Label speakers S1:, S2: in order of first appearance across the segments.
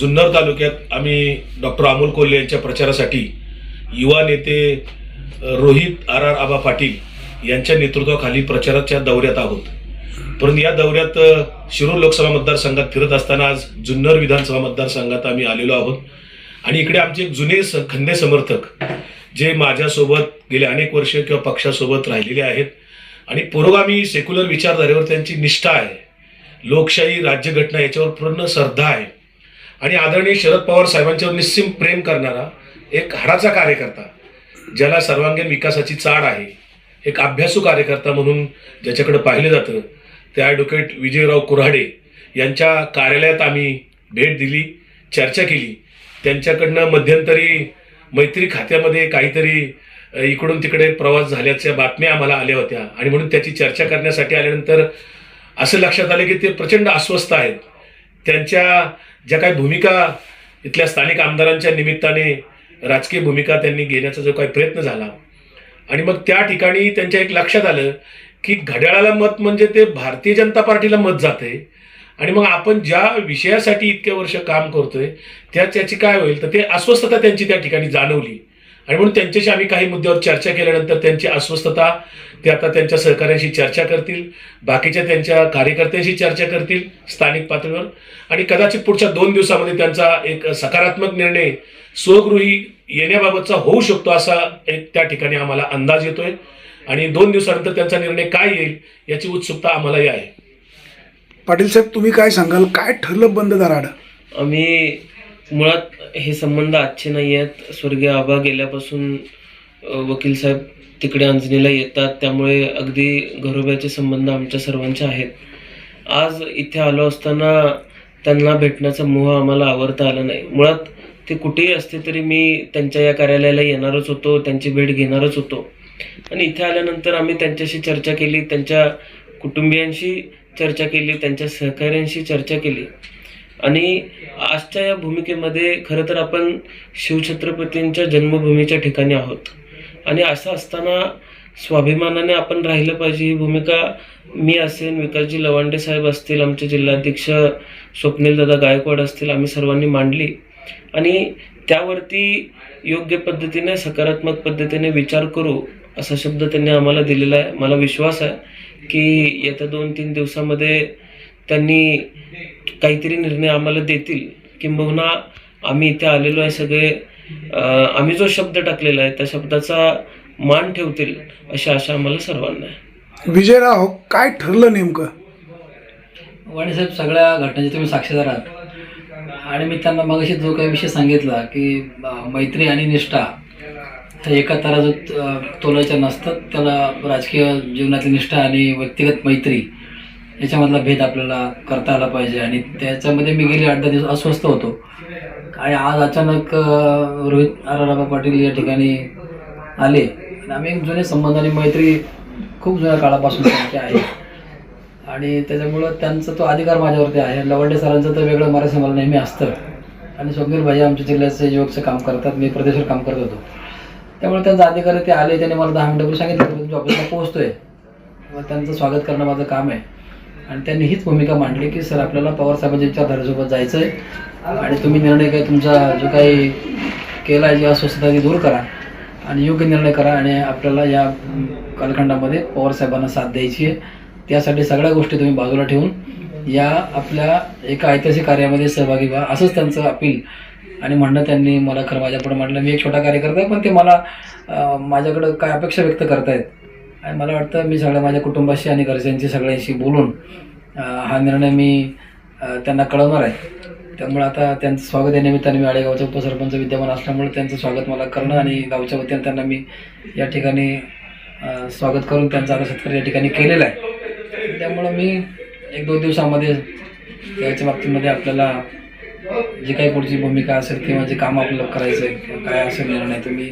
S1: जुन्नर तालुक्यात आम्ही डॉक्टर अमोल कोल्हे यांच्या प्रचारासाठी युवा नेते रोहित आर आर आबा पाटील यांच्या नेतृत्वाखाली प्रचाराच्या दौऱ्यात आहोत. परंतु या दौऱ्यात शिरूर लोकसभा मतदारसंघात फिरत असताना आज जुन्नर विधानसभा मतदारसंघात आम्ही आलेलो आहोत. आणि इकडे आमचे एक जुने स खंदे समर्थक जे माझ्यासोबत गेले अनेक वर्ष किंवा पक्षासोबत राहिलेले आहेत. आणि पुरोगामी सेक्युलर विचारधारेवर त्यांची निष्ठा आहे. लोकशाही राज्यघटना याच्यावर पूर्ण श्रद्धा आहे. आणि आदरणीय शरद पवार साहेबांच्यावर निस्सीम प्रेम करणारा एक हाडाचा कार्यकर्ता ज्याला सर्वांगीण विकासाची चाड आहे एक अभ्यासू कार्यकर्ता म्हणून ज्याच्याकडे पाहिलं जातं ते ॲडव्होकेट विजयराव कुऱ्हाडे यांच्या कार्यालयात आम्ही भेट दिली चर्चा केली. त्यांच्याकडनं मध्यंतरी मैत्री खात्यामध्ये काहीतरी इकडून तिकडे प्रवास झाल्याच्या बातम्या आम्हाला आल्या होत्या. आणि म्हणून त्याची चर्चा करण्यासाठी आल्यानंतर असं लक्षात आलं की ते प्रचंड अस्वस्थ आहेत. त्यांच्या ज्या काही भूमिका इथल्या स्थानिक आमदारांच्या निमित्ताने राजकीय भूमिका त्यांनी घेण्याचा जो काही प्रयत्न झाला. आणि मग त्या ठिकाणी त्यांच्या एक लक्षात आलं की घड्याळाला मत म्हणजे ते भारतीय जनता पार्टीला मत जाते. आणि मग आपण ज्या विषयासाठी इतक्या वर्ष काम करतोय त्या त्याची काय होईल? तर ते अस्वस्थता त्यांची त्या ठिकाणी जाणवली. आणि म्हणून त्यांच्याशी आम्ही काही मुद्द्यावर चर्चा केल्यानंतर त्यांची अस्वस्थता ते आता त्यांच्या सहकाऱ्यांशी चर्चा करतील बाकीच्या त्यांच्या कार्यकर्त्यांशी चर्चा करतील स्थानिक पातळीवर. आणि कदाचित पुढच्या दोन दिवसामध्ये त्यांचा एक सकारात्मक निर्णय स्वगृही येण्याबाबतचा होऊ शकतो असा एक त्या ठिकाणी आम्हाला अंदाज येतोय. आणि दोन दिवसानंतर त्यांचा निर्णय काय येईल याची उत्सुकता आम्हालाही आहे.
S2: पाटील साहेब तुम्ही काय सांगाल? काय ठरलं बंद दराड
S3: आम्ही मुळात हे संबंध आजचे नाही आहेत. स्वर्गीय आबा गेल्यापासून वकील साहेब तिकडे अंजनीला येतात. त्यामुळे अगदी घरोब्याचे संबंध आमच्या सर्वांचे आहेत. आज इथे आलो असताना त्यांना भेटण्याचा मोह आम्हाला आवडता आला नाही. मुळात ते कुठेही असते तरी मी त्यांच्या या कार्यालयाला येणारच होतो त्यांची भेट घेणारच होतो. आणि इथे आल्यानंतर आम्ही त्यांच्याशी चर्चा केली त्यांच्या कुटुंबियांशी चर्चा केली त्यांच्या सहकाऱ्यांशी चर्चा केली. आणि आजच्या या भूमिकेमध्ये खरं तर आपण शिवछत्रपतींच्या जन्मभूमीच्या ठिकाणी आहोत. आणि असं असताना स्वाभिमानाने आपण राहिलं पाहिजे ही भूमिका मी असेन विकासजी लवांडे साहेब असतील आमचे जिल्हाध्यक्ष स्वप्नील दादा गायकवाड असतील आम्ही सर्वांनी मांडली. आणि त्यावरती योग्य पद्धतीने सकारात्मक पद्धतीने विचार करू असा शब्द त्यांनी आम्हाला दिलेला आहे. मला विश्वास आहे की येत्या दोन तीन दिवसामध्ये त्यांनी काहीतरी निर्णय आम्हाला देतील किंबहुना आम्ही इथे आलेलो आहे सगळे आम्ही जो शब्द टाकलेला आहे त्या शब्दाचा मान ठेवतील अशी आशा आम्हाला सर्वांना आहे.
S2: विजयराव काय ठरलं नेमकं?
S4: वाणीसाहेब सगळ्या घटनेचे तुम्ही साक्षीदार आहात. आणि मी त्यांना मगाशी जो काही विषय सांगितला की मैत्री आणि निष्ठा हे एका तराजूत तोलायच्या नसतात. त्याला राजकीय जीवनातली निष्ठा आणि व्यक्तिगत मैत्री याच्यामधला भेद आपल्याला करता आला पाहिजे. आणि त्याच्यामध्ये मी गेली आठ दहा दिवस अस्वस्थ होतो. आणि आज अचानक रोहित आराबा पाटील या ठिकाणी आले. आणि आम्ही एक जुने संबंध आणि मैत्री खूप जुन्या काळापासून त्यांची आहे. आणि त्याच्यामुळं त्यांचा तो अधिकार माझ्यावरती आहे. लवंडे सरांचं तर वेगळं मराठी मला नेहमी असतं. आणि स्वप्नील भाई आमच्या जिल्ह्याचे युवकचं काम करतात. मी प्रदेशवर काम करत होतो. त्यामुळे त्यांचा अधिकारी ते आले. त्याने मला दहा मिनिटापूर्वी सांगितलं. तुमच्या ऑफिसला पोहोचतोय मग त्यांचं स्वागत करणं माझं काम आहे. आणि त्यांनी हीच भूमिका मांडली की सर आपल्याला पवार साहेबांच्या जायचं आहे आणि तुम्ही निर्णय काय तुमचा जो काही केला आहे जी अस्वस्थता ती दूर करा आणि योग्य निर्णय करा आणि आपल्याला या कालखंडामध्ये पवार साहेबांना साथ द्यायची आहे. त्यासाठी सगळ्या गोष्टी तुम्ही बाजूला ठेवून या आपल्या एका ऐतिहासिक कार्यामध्ये सहभागी व्हा असंच त्यांचं अपील आणि म्हणणं त्यांनी मला खरं माझ्यापुढे म्हटलं मी एक छोटा कार्यकर्ता आहे पण ते मला माझ्याकडं काय अपेक्षा व्यक्त करतायत आणि मला वाटतं मी सगळ्या माझ्या कुटुंबाशी आणि घरच्यांशी सगळ्यांशी बोलून हा निर्णय मी त्यांना कळवणार आहे. त्यामुळे आता त्यांचं स्वागत या निमित्ताने मी आळेगावचा उपसरपंच विद्यमान असल्यामुळे त्यांचं स्वागत मला करणं आणि गावच्या वतीने त्यांना मी या ठिकाणी स्वागत करून त्यांचा आता सत्कार या ठिकाणी केलेला आहे. त्यामुळं मी एक दोन दिवसामध्ये त्याच्या बाबतीमध्ये आपल्याला जी काही पुढची भूमिका असेल किंवा जे काम आपल्याला करायचं आहे किंवा काय असेल निर्णय तर मी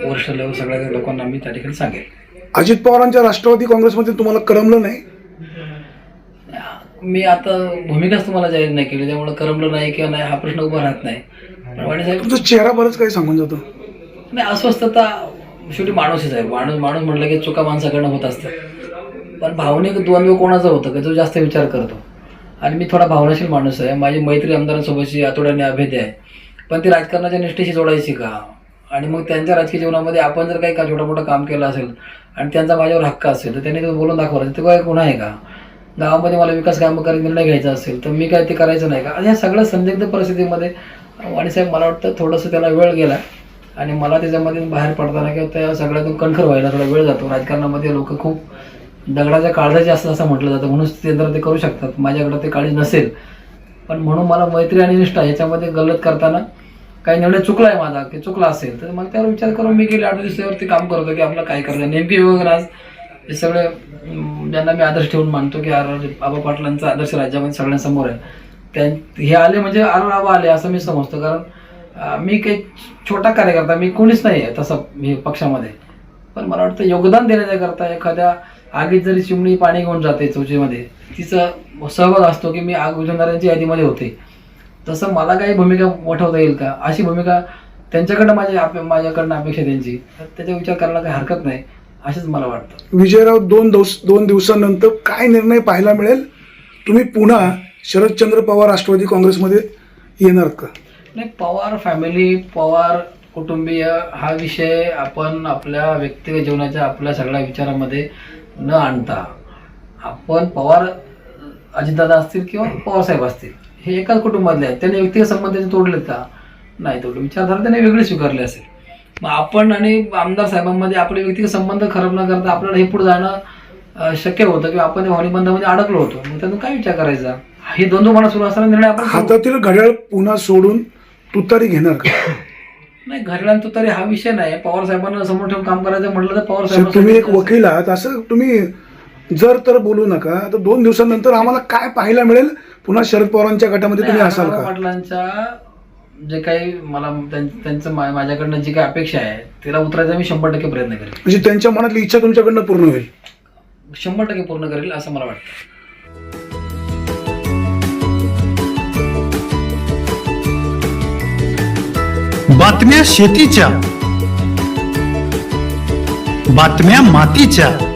S4: वरिष्ठ लेवल सगळ्या लोकांना मी त्या ठिकाणी सांगेल.
S2: अजित पवारांच्या राष्ट्रवादी काँग्रेसमध्ये तुम्हाला करमलं नाही?
S4: मी आता भूमिकाच तुम्हाला जाहीर नाही केली त्यामुळे करमलं नाही किंवा नाही हा प्रश्न उभा राहत नाही. पण वाणी साहेब
S2: तुमचा चेहरा बरंच काही सांगून जातो.
S4: नाही अस्वस्थता शेवटी माणूसच आहे. माणूस माणूस म्हटलं की चुका माणसाकडनं होत असतात. पण भावनिक द्वंद्व कोणाचं होतं की? जो जास्त विचार करतो. आणि मी थोडा भावनाशील माणूस आहे. माझी मैत्री आमदारांसोबतची आतोड्याने अभेद आहे. पण ती राजकारणाच्या निष्ठेशी जोडायची का? आणि मग त्यांच्या राजकीय जीवनामध्ये आपण जर काही का छोटं मोठं काम केलं असेल आणि त्यांचा माझ्यावर हक्क असेल तर त्यांनी बोलून दाखवलं. ते काय गुन्हा आहे का? गावामध्ये मला विकास कामं करायचा निर्णय घ्यायचा असेल तर मी काय ते करायचं नाही का? आणि ह्या सगळ्या संदिग्ध परिस्थितीमध्ये वाणीसाहेब मला वाटतं थोडंसं त्याला वेळ गेला. आणि मला त्याच्यामध्ये बाहेर पडताना किंवा त्या सगळ्यातून कणखर व्हायला थोडा वेळ जातो. राजकारणामध्ये लोक खूप दगडाच्या काळजाचे असतात असं म्हटलं जातं. म्हणून ते तर ते करू शकतात. माझ्याकडं ते काळजी नसेल. पण म्हणून मला मैत्री आणि निष्ठा याच्यामध्ये गल्लत करताना काही निर्णय चुकला आहे माझा की चुकला असेल तर मग त्यावर विचार करून मी गेले आठ दिवसावरती काम करतो की आपलं काय करायचं नेमकी वगैरे आज हे सगळे ज्यांना मी आदर्श ठेवून मानतो की आर बाबा पाटलांचा आदर्श राज्यामध्ये सगळ्यांसमोर आहे. त्या हे आले म्हणजे आर बाबा आले असं मी समजतो कारण मी काही छोटा कार्यकर्ता मी कोणीच नाही आहे तसं हे पक्षामध्ये. पण मला वाटतं योगदान देण्याकरता एखाद्या आगीत जरी चिमणी पाणी घेऊन जाते चौचीमध्ये तिचं सहभाग असतो की मी आग विझवणाऱ्यांच्या यादीमध्ये होते. तसं मला काही भूमिका वठवता येईल का? अशी भूमिका त्यांच्याकडनं माझी आप माझ्याकडनं अपेक्षा त्यांची. तर त्याचा विचार करायला काही हरकत नाही असेच मला वाटतं.
S2: विजयराव दोन दिवस दोन दिवसानंतर काय निर्णय पाहायला मिळेल? तुम्ही पुन्हा शरदचंद्र पवार राष्ट्रवादी काँग्रेसमध्ये येणार का?
S4: नाही पवार फॅमिली पवार कुटुंबीय हा विषय आपण आपल्या व्यक्तिगत जीवनाच्या आपल्या सगळ्या विचारामध्ये न आणता आपण पवार अजितदादा असतील किंवा पवारसाहेब असतील हे एकाच कुटुंबातले आहेत. त्यांनी व्यक्तिगत संबंध त्यांचे तोडलेत का? नाही तोडले. विचारधारा त्यांनी वेगळी स्वीकारली असेल. मग आपण आणि आमदार साहेबांमध्ये आपले व्यक्तिगत संबंध खराब न करता आपल्याला हे पुढे जाणं शक्य होतं किंवा आपण भावनिबंधामध्ये अडकलो होतो. मग त्यातून काय विचार करायचा? हे दोन मना सुरू असताना निर्णय आपण.
S2: हातातील घड्याळ पुन्हा सोडून तुतारी घेणार का?
S4: नाही घरल्यांचं तरी हा विषय नाही. पवार साहेबांना समोर ठेवून काम करायचं म्हटलं तर पवार
S2: साहेब, तुम्ही एक वकील आहात. असं तुम्ही जर तर बोलू नका तर दोन दिवसानंतर आम्हाला काय पाहायला मिळेल? पुन्हा शरद पवारांच्या गटामध्ये तुम्ही असाल का?
S4: पाटलांच्या जे काही मला त्यां- त्यांचं मा- माझ्याकडनं जी काही अपेक्षा आहे तिला उतरायचा मी शंभर टक्के प्रयत्न करेल.
S2: म्हणजे त्यांच्या मनातली इच्छा तुमच्याकडनं पूर्ण होईल?
S4: शंभर टक्के पूर्ण करेल असं मला वाटतं.
S5: बातम्या शेतीच्या बातम्या मातीच्या.